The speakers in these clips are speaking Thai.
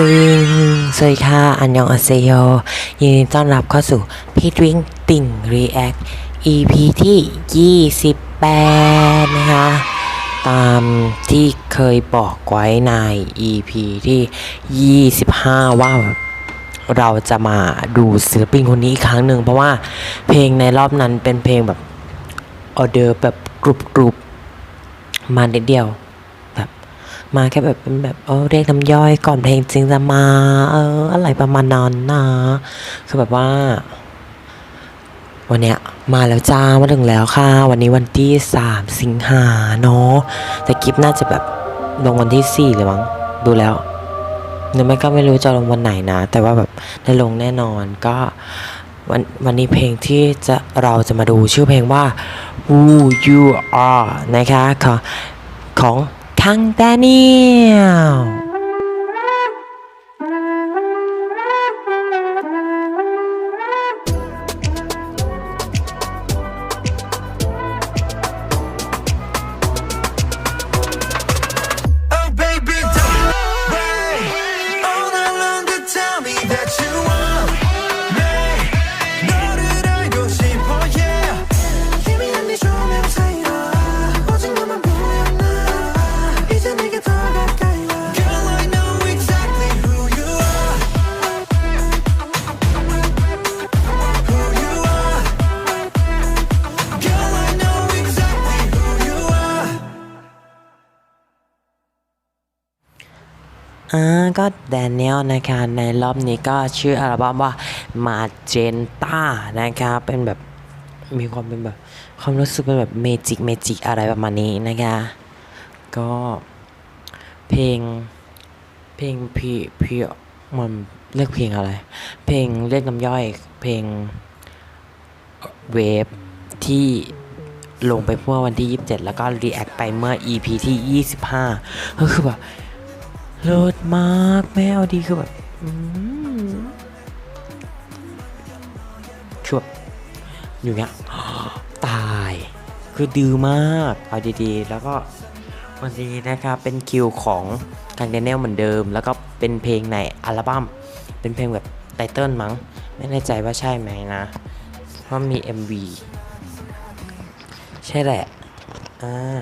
กรีนสวัสดีค่ะ อันยองอาเซโยยินดีต้อนรับเข้าสู่พี่ดริงติ่งรีแอค EP ที่ 28 นะคะ ตามที่เคยบอกไว้ใน EP ที่ 25 ว่าเราจะมาดูศิลปินคนนี้อีกครั้งหนึ่ง เพราะว่าเพลงในรอบนั้นเป็นเพลงแบบออเดอร์แบบกรุบกรุบๆมานิดเดียว มาแค่แบบเป็นแบบเออเรียกน้ำย่อยก่อนเพลงจริงจะมา เออ อะไรประมาณนั้นนะคือแบบว่า วันเนี้ยมาแล้วจ้ามาถึงแล้วค่ะ วันนี้วันที่สามสิงหาเนาะแต่คลิปน่าจะแบบลงวันที่สี่เลยมั้งดูแล้วหรือไม่ก็ไม่รู้จะลงวันไหนนะ แต่ว่าแบบได้ลงแน่นอนก็วันวันนี้เพลงที่จะเราจะมาดูชื่อเพลงว่า Who You Are นะคะของของ คังแด อ่าก็แดเนียลนะคะในรอบนี้ก็ชื่ออัลบั้มว่ามาเจนต้านะคะเป็นแบบมีความเป็นแบบความรู้สึกเป็นแบบเมจิกเมจิกอะไรประมาณนี้นะคะก็เพลงเพลงพีพีมันเรียกเพลงอะไร เพลงเรียกน้ำย่อย เพลงเวฟที่ลงไปเมื่อวันที่ 27 แล้วก็รีแอคไปเมื่อ EP ที่ 25 ก็คือแบบ เลิศมากแม่เอาดีคือแบบคือแบบอยู่เงี้ยตายคือดื้อมากเอาดีๆ แล้วก็วันนี้นะครับเป็นคิวของทางเดนเนลเหมือนเดิม แล้วก็เป็นเพลงในอัลบั้มเป็นเพลงแบบไตเติลมั้ง ไม่แน่ใจว่าใช่ไหมนะ เพราะมี MV ใช่แหละอ่า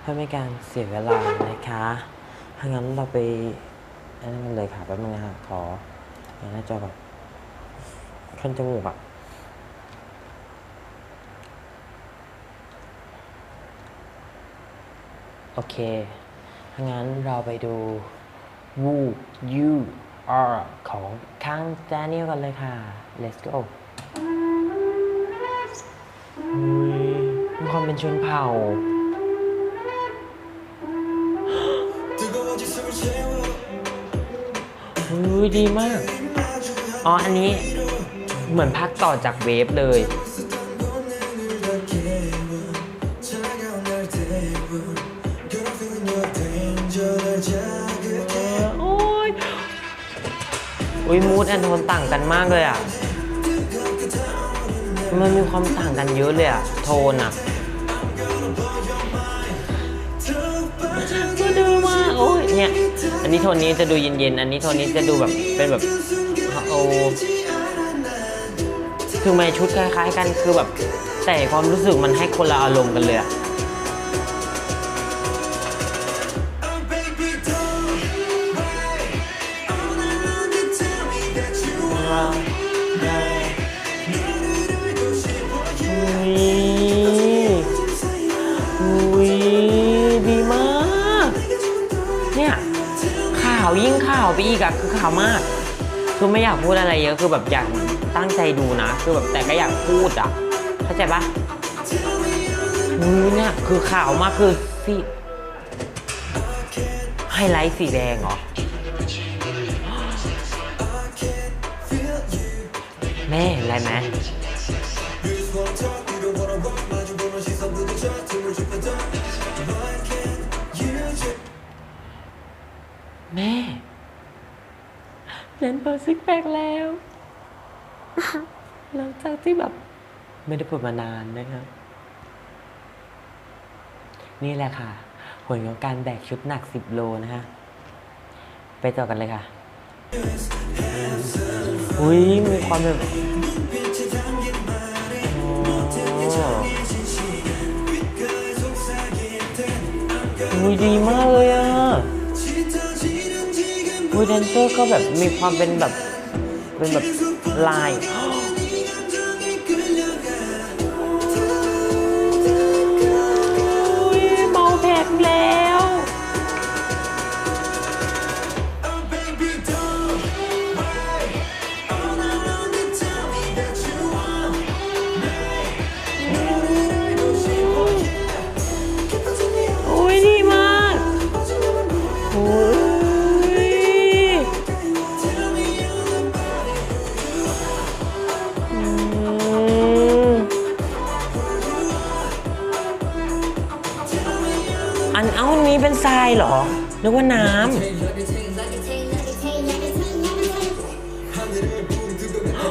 เพื่อไม่การเสียเวลานะคะ ถ้างั้นเราไปอันนั้นกันเลยค่ะแป๊บนึงนะฮะขออย่างหน้าจอก่อนขึ้นจมูกอะโอเค ถ้างั้นเราไปดู Who You Are ของคังแดเนียลกันเลยค่ะ let's go อุ๊ยมีความเป็นชนเผ่า อุ้ยดีมาก อ๋อ อันนี้เหมือนพักต่อจากเวฟเลย โอ้ยอุ้ยมูดแอนโทนต่างกันมากเลยอะ มันมีความต่างกันเยอะเลยอะ โทนอะ เนี่ย อันนี้โทนนี้จะดูเย็นๆ อันนี้โทนนี้จะดูแบบเป็นแบบโอ้คือไม่ชุดคล้าย ๆ กันคือแบบ แต่ความรู้สึกมันให้คนละอารมณ์กันเลยอะ อะคือข่าวมากคือไม่อยากพูดอะไรเยอะคือแบบอยากตั้งใจดูนะ คือแบบแต่ก็อยากพูดอะเข้าใจปะอุ้ยเนี่ยคือข่าวมากคือสีไฮไลท์สีแดงเหรอแม่อะไรไหม เล่นเปิดซิกแพคแล้ว หลังจากที่แบบ ไม่ได้เปิดมานานนะครับ นี่แหละค่ะ ผลของการแบกชุดหนัก 10 โลนะฮะ ไปต่อกันเลยค่ะ อุ้ยมีความแบบอ๋ออุ้ยดีมากเลยอะ วูดแดนเซอร์ก็แบบมีความเป็นแบบเป็นแบบลายเมาแผกแล้ว อันเอ้านี้เป็นทรายเหรอนึกว่าน้ำ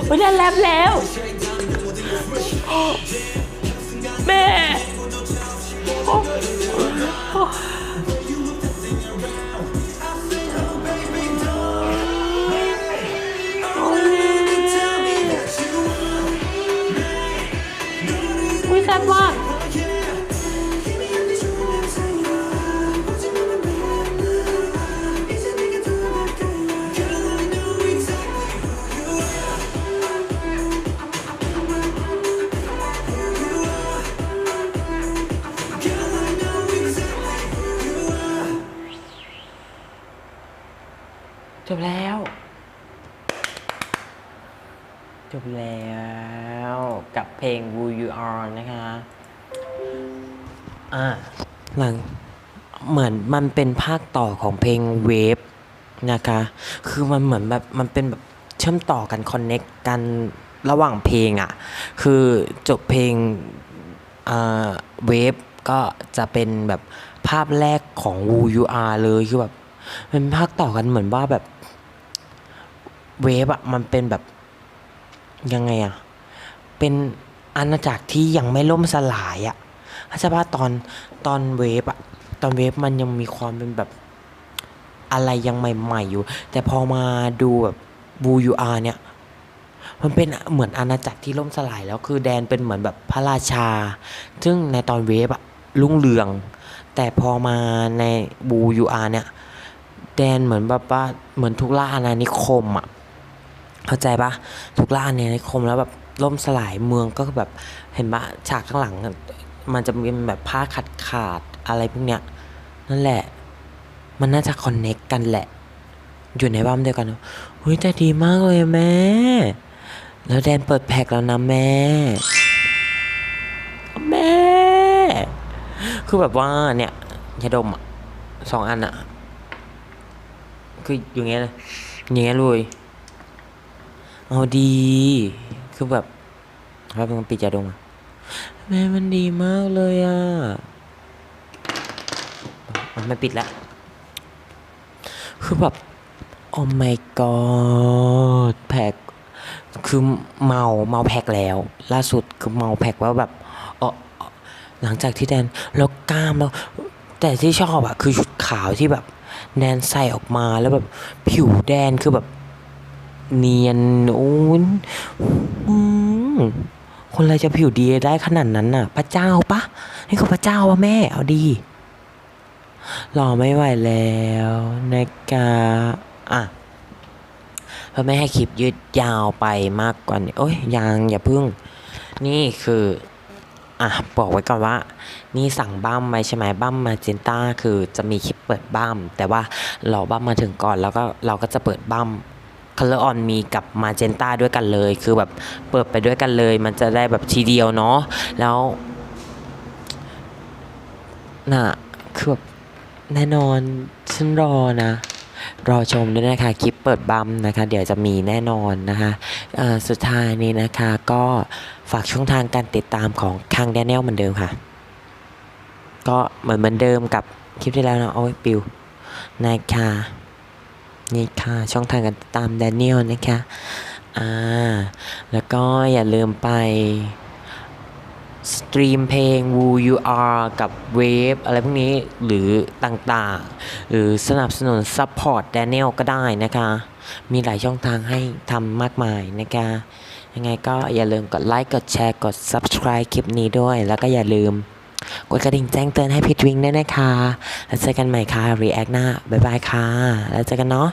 เฮ้ยได้แลบแล้ว แม่ บแล้วกับเพลง Who You Are นะคะ อ่า หลัง เหมือนมันเป็นภาคต่อของเพลงเวฟนะคะ คือมันเหมือนแบบ มันเป็นแบบเชื่อมต่อกัน คอนเน็กกันระหว่างเพลงอะ่ะ คือจบเพลงเวฟก็จะเป็นแบบภาพแรกของ Who You Are เลย คือแบบเป็นภาคต่อกันเหมือนว่าแบบเวฟอะมันเป็นแบบ ยังไงอะเป็นอาณาจักรที่ยังไม่ล่มสลายอะเข้าใจป่ะตอนตอนเวฟอะตอนเวฟมันยังมีความเป็นแบบอะไรยังใหม่ๆอยู่ แต่พอมาดูแบบบูยูอาเนี่ย มันเป็นเหมือนอาณาจักรที่ล่มสลายแล้วคือแดนเป็นเหมือนแบบพระราชา ซึ่งในตอนเวฟอะรุ่งเรือง แต่พอมาในบูยูอาเนี่ย แดนเหมือนแบบว่าเหมือนทุกล่าอาณานิคมอะ เข้าใจปะทุกล่าอาณานิคมแล้วแบบล่มสลายเมืองก็แบบเห็นปะฉากข้างหลัง มันจะเป็นแบบผ้าขาดขาดอะไรพวกเนี้ยนั่นแหละ มันน่าจะคอนเน็กกันแหละ อยู่ในบ้านเดียวกันเฮ้ยแต่ดีมากเลยแม่ แล้วแดนเปิดแพ็กแล้วนะแม่ แม่ คือแบบว่าเนี่ยยาดมอะสองอันอะ คืออย่างเงี้ยเลยอย่างเงี้ยเลย เอาดี คือแบบครับมันปิดยาดมอะแม่มันดีมากเลยอะมันไม่ปิดแล้วคือแบบโอ้ my god แพ็กคือเมาเมาแพ็กแล้ว ล่าสุดคือเมาแพ็กว่าแบบเออเอ่อหลังจากที่แดนแล้วกล้ามแล้ว แต่ที่ชอบอะคือชุดขาวที่แบบแดนใส่ออกมาแล้วแบบผิวแดนคือแบบ เนียนโอ้นคนอะไรจะผิวดีได้ขนาดนั้นน่ะ พระเจ้าปะนี่ก็พระเจ้าวะแม่ เอาดีรอไม่ไหวแล้วนะคะอะเพื่อไม่ให้คลิปยืดยาวไปมากกว่านี้โอ้ยยังอย่าพึ่ง นี่คืออะบอกไว้ก่อนว่า นี่สั่งบั้มไว้ใช่ไหมบั้มมาเจนต้าคือจะมีคลิปเปิดบั้มแต่ว่าเราบั้มมาถึงก่อนแล้วก็เราก็จะเปิดบั้ม Color on มีกับมาเจนต้าด้วยกันเลย คือแบบเปิดไปด้วยกันเลย มันจะได้แบบทีเดียวเนาะแล้วน่ะคือแบบแน่นอนฉันรอนะ รอชมด้วยนะคะ คลิปเปิดบัมนะคะ เดี๋ยวจะมีแน่นอนนะคะสุดท้ายนี้นะคะก็ฝากช่องทางการติดตามของคังแดเนียลเหมือนเดิมค่ะ ก็เหมือนเหมือนเดิมกับคลิปที่แล้วนะโอ้ยปิวนะคะ นี่ค่ะ ช่องทางการตามแดเนียลนะคะอ่าแล้วก็อย่าลืมไปสตรีมเพลง Who You Are กับ Wave อะไรพวกนี้หรือต่างๆ หรือสนับสนุน Support Daniel ก็ได้นะคะ มีหลายช่องทางให้ทำมากมายนะคะ ยังไงก็อย่าลืมกดไลค์ กดแชร์ กด subscribe คลิปนี้ด้วย แล้วก็อย่าลืม กดกระดิ่งแจ้งเตือนให้พิทวิงด้วยนะคะ แล้วเจอกันใหม่ค่ะ react หน้า บ๊ายบายค่ะ แล้วเจอกันเนาะ